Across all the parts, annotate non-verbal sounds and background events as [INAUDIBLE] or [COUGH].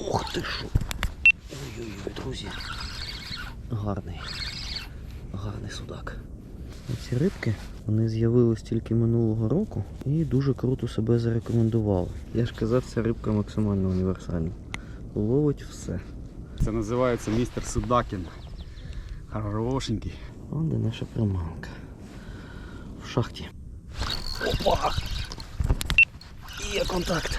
Ух ти що. Ой-ой-ой, друзі. Гарний. Гарний судак. Ці рибки вони з'явились тільки минулого року і дуже круто себе зарекомендували. Я ж казав, ця рибка максимально універсальна. Ловить все. Це називається містер Судакін. Хорошенький. Вон де наша приманка. В шахті. Опа! Є контакт.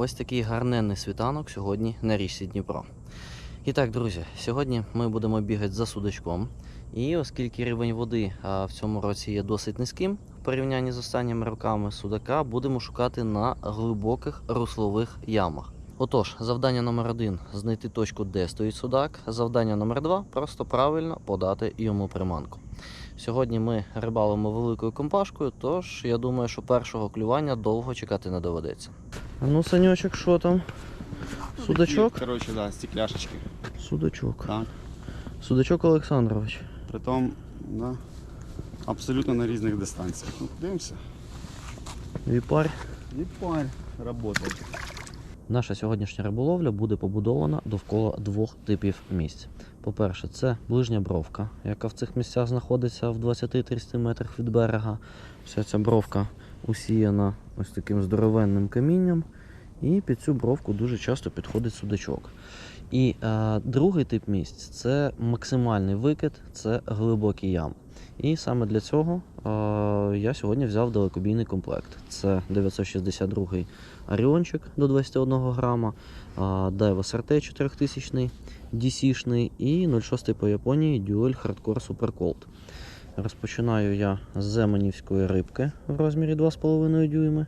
Ось такий гарненний світанок сьогодні на річці Дніпро. І так, друзі, сьогодні ми будемо бігати за судачком. І оскільки рівень води в цьому році є досить низьким в порівнянні з останніми роками, судака будемо шукати на глибоких руслових ямах. Отож, завдання номер один знайти точку, де стоїть судак. Завдання номер два просто правильно подати йому приманку. Сьогодні ми рибалимо великою компашкою, тож я думаю, що першого клювання довго чекати не доведеться. А ну, санечок, що там? Судачок? Такі, Коротше, да, стекляшечки. Судачок. Так. Судачок Олександрович. Притом, да, абсолютно на різних дистанціях. Ну, дивимося. Віпар. І парь. Наша сьогоднішня риболовля буде побудована довкола двох типів місць. По-перше, це ближня бровка, яка в цих місцях знаходиться в 20-30 метрах від берега. Вся ця бровка усіяна ось таким здоровенним камінням, і під цю бровку дуже часто підходить судачок. І е, другий тип місць це максимальний викид, це глибокий ям. І саме для цього е, я сьогодні взяв далекобійний комплект. Це 962 Оріончик до 21 грама, Daiwa SRT 4000 DC-шний і 06 по Японії Dual Hardcore Super Cold. Розпочинаю я з земанівської рибки в розмірі 2,5 дюйми.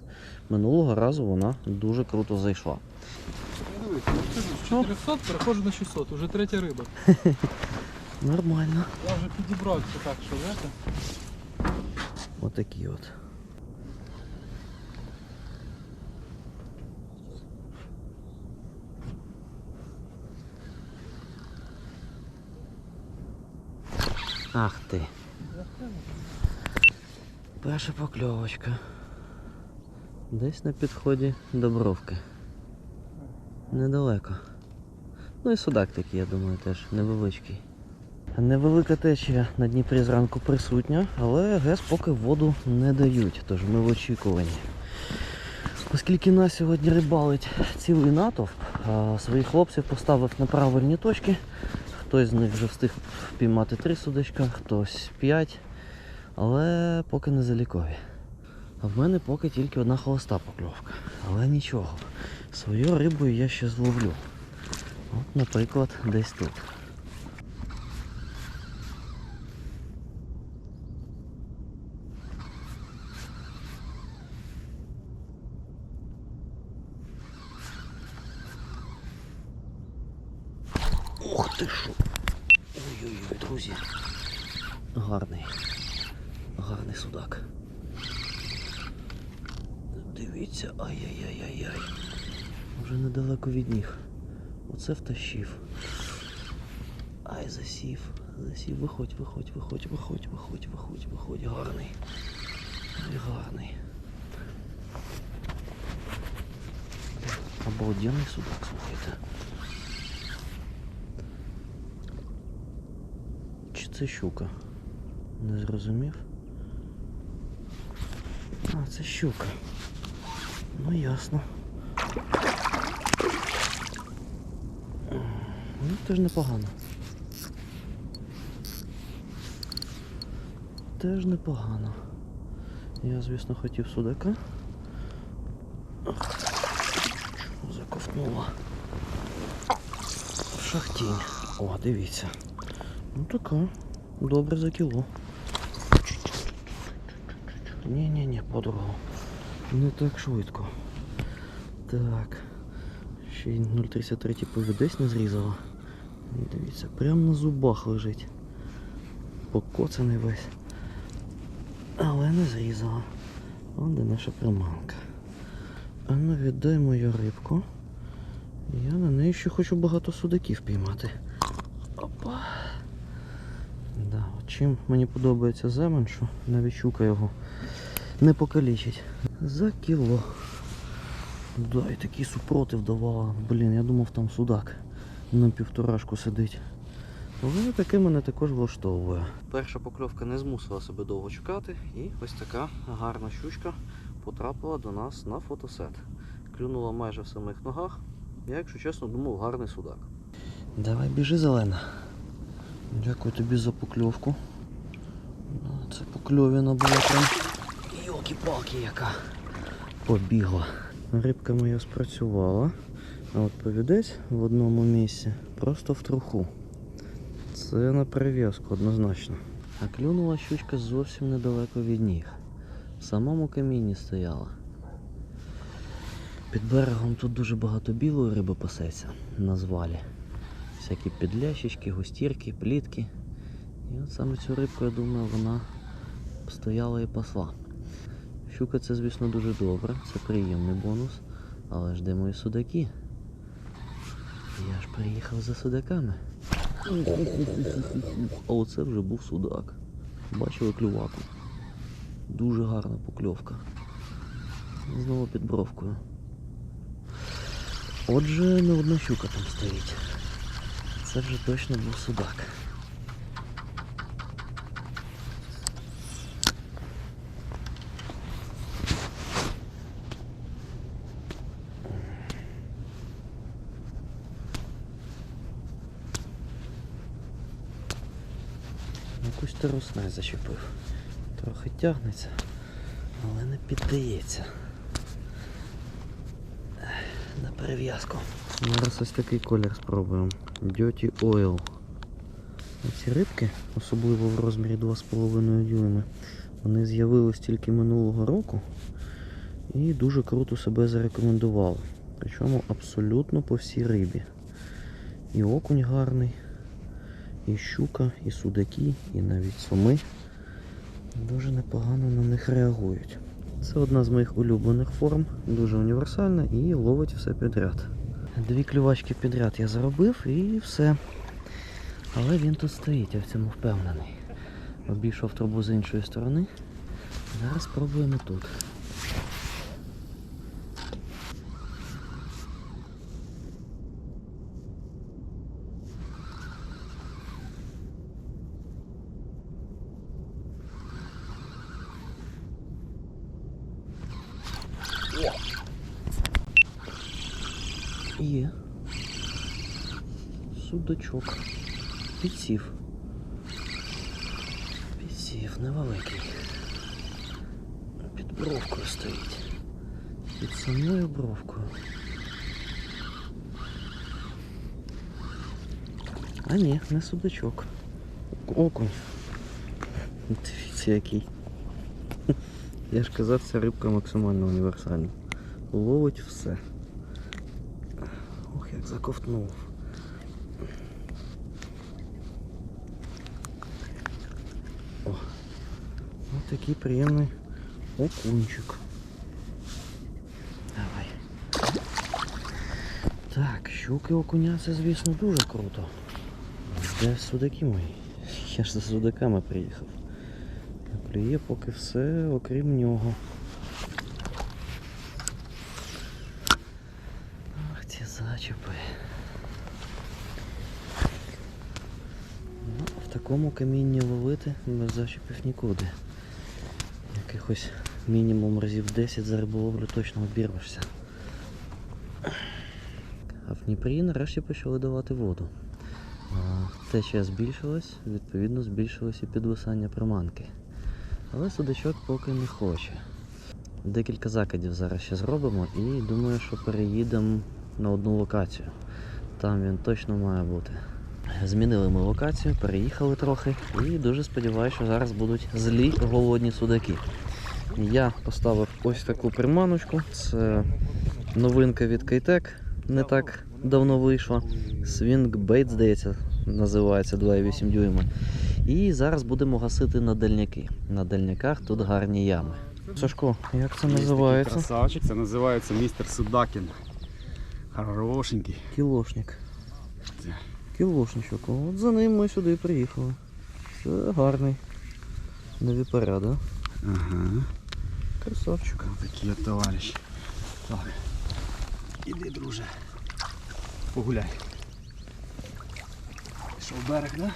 Минулого разу вона дуже круто зайшла. З 400 переходжу на 600, уже третя риба. [LAUGHS] Нормально. Я вже підібрався так, що знаєте. Отакі от. Ах ти. Перша покльовочка. Десь на підході до бровки. Недалеко. Ну і судак такий, я думаю, теж невеличкий. Невелика течія на Дніпрі зранку присутня, але ГЕС поки воду не дають, тож ми в очікуванні. Оскільки нас сьогодні рибалить цілий натовп, своїх хлопців поставив на правильні точки. Хтось з них вже встиг впіймати три судочка, хтось п'ять, але поки не залікові. А в мене поки тільки одна холоста покльовка. Але нічого, свою рибу я ще зловлю. От, наприклад, десь тут. Ух ти що! Ой-ой-ой, друзі. Гарний. Гарний судак. Дивіться, ай-яй-яй-яй-яй. Вже недалеко від ніг. Оце втащив. Ай, засів. Засів. Виходь, виходь, виходь, виходь, виходь, виходь, виходь. Гарний. Ой, гарний. Обалденний судак, слухайте. Чи це щука? Не зрозумів. А, це щука. Ну ясно. Ну, теж непогано. Теж непогано. Я, звісно, хотів судака. Ах, Заковтнула. Шахтінь. О, дивіться. Ну така. Добре за кіло. Ні-ні-ні, подругу. Не так швидко. Так. Ще й 0,33 повідець не зрізала. Дивіться, прямо на зубах лежить. Покоцаний весь. Але не зрізала. Вон де наша приманка. А ну віддай мою рибку. Я на неї ще хочу багато судаків піймати. Опа. Да, чим мені подобається земен, що навіть його не покалічить. За кіло. Да, і такий супротив давала. Блін, я думав там судак на півторашку сидить. Але таке мене також влаштовує. Перша покльовка не змусила себе довго чекати, і ось така гарна щучка потрапила до нас на фотосет. Клюнула майже в самих ногах. Я, якщо чесно, думав, гарний судак. Давай біжи, зелена. Дякую тобі за покльовку. Це покльовіна була прям. Йолки-палки яка. Побігла. Рибка моя спрацювала. А от повідець в одному місці просто в труху. Це на перев'язку однозначно. А клюнула щучка зовсім недалеко від ніг. В самому камінні стояла. Під берегом тут дуже багато білої риби пасеться на звалі. Всякі підлящички, густірки, плітки. І от саме цю рибку, я думаю, вона стояла і пасла. Щука це, звісно, дуже добре, це приємний бонус. Але ж де мої судаки? Я ж приїхав за судаками. А оце вже був судак. Бачили клюваку. Дуже гарна покльовка. Знову під бровкою. Отже, не одна щука там стоїть. Це вже точно був судак. Терусне зачепив. Трохи тягнеться, але не піддається. На перев'язку. Зараз ось такий колір спробуємо. Dirty Oil. Ці рибки, особливо в розмірі 2,5 дюйми, вони з'явились тільки минулого року і дуже круто себе зарекомендували. Причому абсолютно по всій рибі. І окунь гарний, і щука, і судаки, і навіть суми дуже непогано на них реагують. Це одна з моїх улюблених форм, дуже універсальна і ловить все підряд. Дві клювачки підряд я заробив і все. Але він тут стоїть, я в цьому впевнений. Обійшов трубу з іншої сторони. Зараз спробуємо тут. Є. Судочок. Підсів. Підсів, невеликий. Під бровкою стоїть. Під самою бровкою. А ні, не судачок. Окунь. Дивіться який. Я ж казав, ця рибка максимально універсальна. Ловить все. Ох, як заковтнув. Такий приємний окунчик. Давай. Так, щуки окуня це, звісно, дуже круто. Де судаки мої? Я ж за судаками приїхав. Клює поки все, окрім нього. Ах, ці зачепи. Ну, в такому камінні ловити без зачепів нікуди. Якихось мінімум разів 10 за риболовлю точно обірвешся. А в Дніпрі нарешті почали давати воду. Течія збільшилась, відповідно збільшилось і підвисання приманки. Але судачок поки не хоче. Декілька закидів зараз ще зробимо і думаю, що переїдемо на одну локацію. Там він точно має бути. Змінили ми локацію, переїхали трохи і дуже сподіваюся, що зараз будуть злі голодні судаки. Я поставив ось таку приманочку. Це новинка від Кейтек, не так давно вийшла. Swing Bait, здається, називається 2,8 дюйма. І зараз будемо гасити на дальняки. На дальняках тут гарні ями. Сашко, як це називається? Красавчик, це називається містер Судакін. Хорошенький. Кілошник. Кілошничок. От за ним ми сюди приїхали. Це гарний. Не випаря. Ага. Красавчик. Такий от товариш. Так. Іди, друже. Погуляй. Пішов берег, да?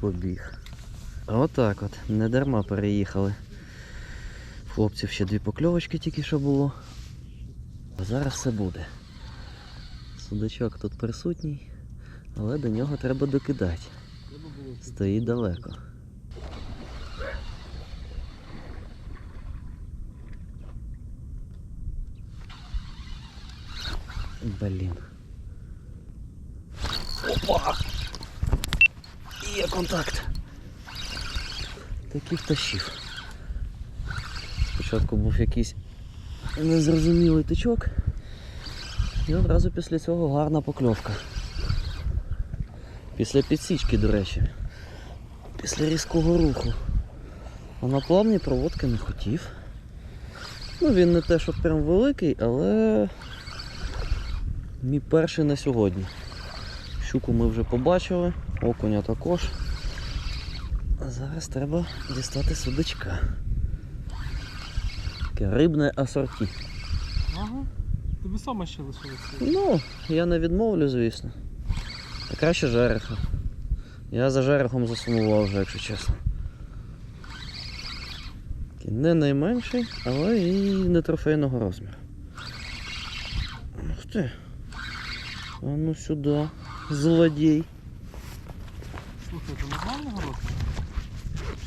Побіг. Отак от. Не дарма переїхали. Хлопців ще дві покльовочки тільки що було. А зараз все буде. Судачок тут присутній, але до нього треба докидати. Стоїть далеко. Блін. Опа! Є контакт. Такий втащив. Спочатку був якийсь незрозумілий тичок. І одразу після цього гарна покльовка. Після підсічки, до речі. Після різкого руху. А на плавні проводки не хотів. Ну він не те, що прям великий, але мій перший на сьогодні. Щуку ми вже побачили, окуня також. А зараз треба дістати судачка. Таке рибне асорті. Ага. Тобі саме ще лишилося. Ну, я не відмовлю, звісно. А краще жереха. Я за жерехом засумував вже, якщо чесно. Не найменший, але і не трофейного розміру. Ух ти. А ну сюди. Злодій. Слухай, ти нормального року?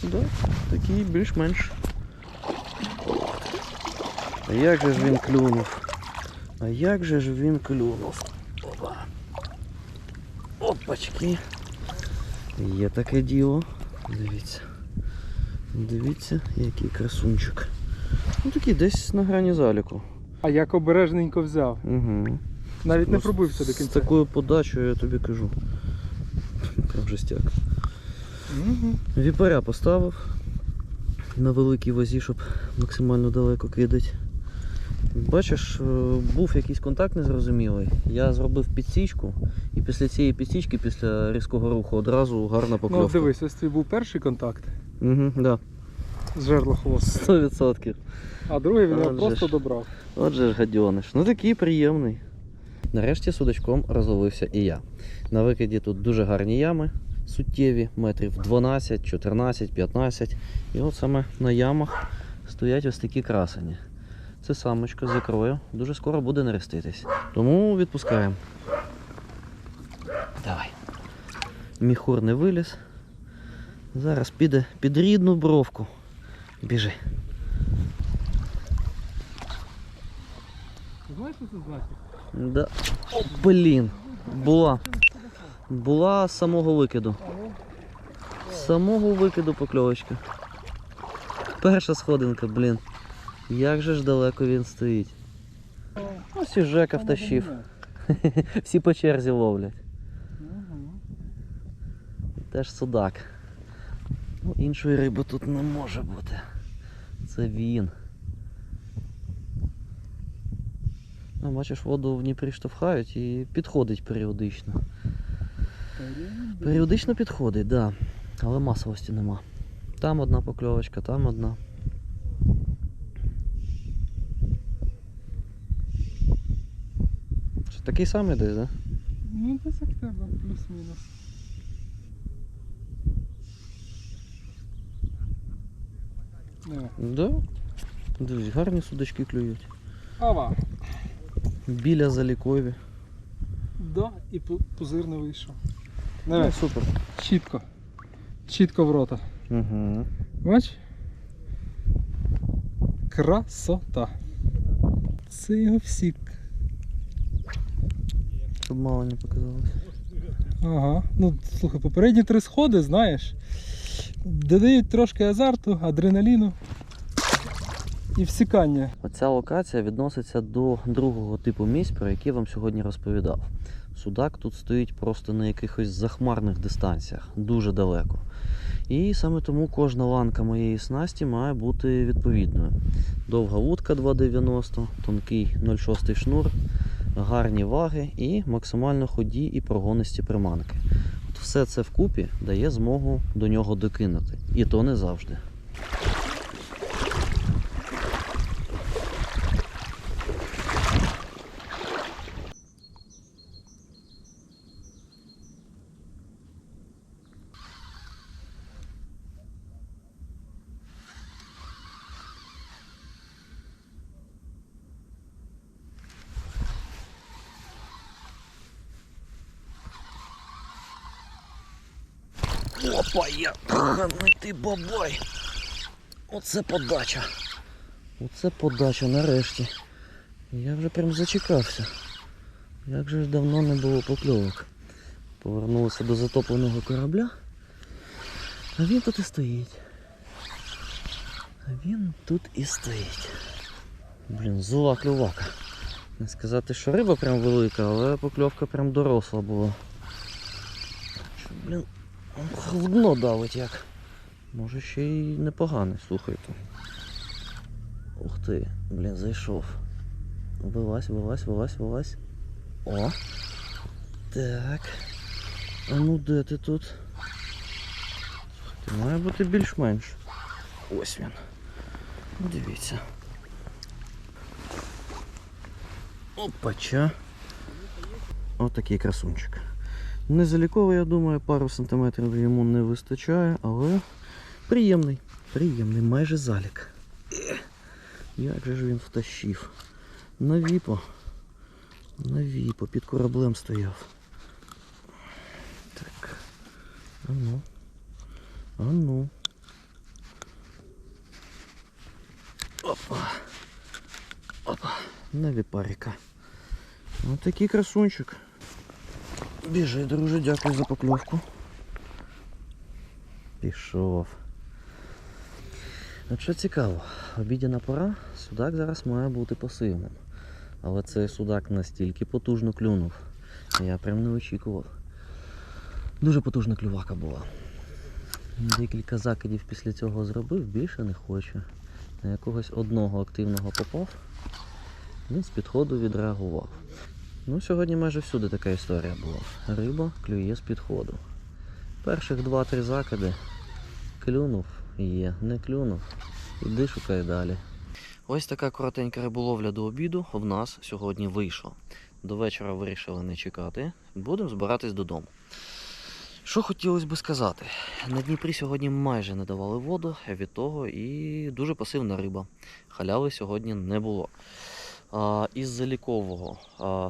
Да, такий більш-менш. А як же ж він клюнув? А як же ж він клюнув? Опа. Опачки. Є таке діло. Дивіться. Дивіться, який красунчик. Ну такий десь на грані заліку. А як обережненько взяв. Угу. Навіть не Ну, пробився до З кінця. такою подачею я тобі кажу. Прям жестяк. Угу. Віпаря поставив на великій вазі, щоб максимально далеко кидати. Бачиш, е, був якийсь контакт незрозумілий. Я зробив підсічку, і після цієї підсічки, після різкого руху, одразу гарна Ну дивись, ось твій був перший контакт Угу, да. з жерла хвост, 100%. а другий він його просто ж. добрав. Отже ж гадьониш. Ну такий приємний. Нарешті судачком розловився і я. На викиді тут дуже гарні ями, суттєві, метрів 12, 14, 15. І от саме на ямах стоять ось такі красені. Це самочка з ікрою. Дуже скоро буде нереститись. Тому відпускаємо. Давай. Міхур не виліз. Зараз піде під рідну бровку. Біжи. Знаєш, що це значить? Да. О, блін. Була. Була з самого викиду. З самого викиду покльовочка. Перша сходинка, блін. Як же ж далеко він стоїть. Ось і Жека втащив. [LAUGHS] Всі по черзі ловлять. Теж судак. Ну, іншої риби тут не може бути. Це він. Ну, бачиш, воду в Дніпрі штовхають і підходить періодично. Періодично підходить, так. Да. Але масовості нема. Там одна покльовочка, там одна. Такий самий десь, так? Да? Ну, десь як тебе, плюс-мінус. Не. Да. Дивись, гарні судачки клюють. Ава. Біля залікові. Да, і пу- пузир не вийшов. Ну, супер. чітко. Чітко в рота. Угу. Бач? Красота. Це його всік. Щоб мало не показалось. Ага. Ну, слухай, попередні три сходи, знаєш, додають трошки азарту, адреналіну і всікання. Оця локація відноситься до другого типу місць, про які я вам сьогодні розповідав. Судак тут стоїть просто на якихось захмарних дистанціях, дуже далеко. І саме тому кожна ланка моєї снасті має бути відповідною. Довга вудка 2,90, тонкий 0,6 шнур, гарні ваги і максимально ході і прогонисті приманки. От все це вкупі дає змогу до нього докинути. І то не завжди. Опа, я ти бабай. Оце подача. Оце подача нарешті. Я вже прям зачекався. Як же ж давно не було покльовок. Повернулися до затопленого корабля. А він тут і стоїть. А він тут і стоїть. Блін, зла клювака. Не сказати, що риба прям велика, але покльовка прям доросла була. Блін, в дно давить як. Може ще й непоганий, слухайте. Ух ти, блін, зайшов. Вилазь, вилазь, вилазь, вилазь. О! Так. А ну де ти тут? Слухайте, має бути більш-менш. Ось він. Дивіться. Опача. Отакий красунчик. Незаліковий, я думаю, пару сантиметрів йому не вистачає, але приємний. Приємний, майже залік. Як же ж він втащив? На віпо. На віпо, під кораблем стояв. Так. А ну. А ну. Опа. Опа. На віпарика. Ось такий красунчик. Біжи, друже, дякую за покльовку. Пішов. От що цікаво, обідяна пора, судак зараз має бути пасивним. Але цей судак настільки потужно клюнув. Я прям не очікував. Дуже потужна клювака була. Декілька закидів після цього зробив, більше не хочу. На якогось одного активного попав. Він з підходу відреагував. Ну, сьогодні майже всюди така історія була. Риба клює з підходу. Перших 2-3 закиди клюнув, є, не клюнув. Іди шукай далі. Ось така коротенька риболовля до обіду в нас сьогодні вийшла. До вечора вирішили не чекати. Будемо збиратись додому. Що хотілося би сказати? На Дніпрі сьогодні майже не давали воду, від того і дуже пасивна риба. Халяви сьогодні не було. Із залікового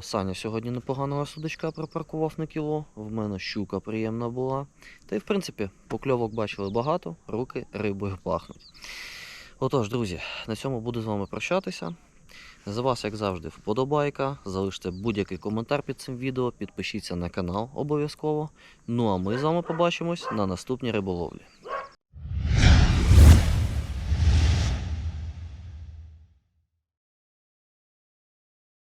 Саня сьогодні непоганого судачка пропаркував на кіло. В мене щука приємна була. Та й в принципі покльовок бачили багато, руки рибою пахнуть. Отож, друзі, на цьому буду з вами прощатися. За вас, як завжди, вподобайка. Залиште будь-який коментар під цим відео, підпишіться на канал обов'язково. Ну а ми з вами побачимось на наступній риболовлі.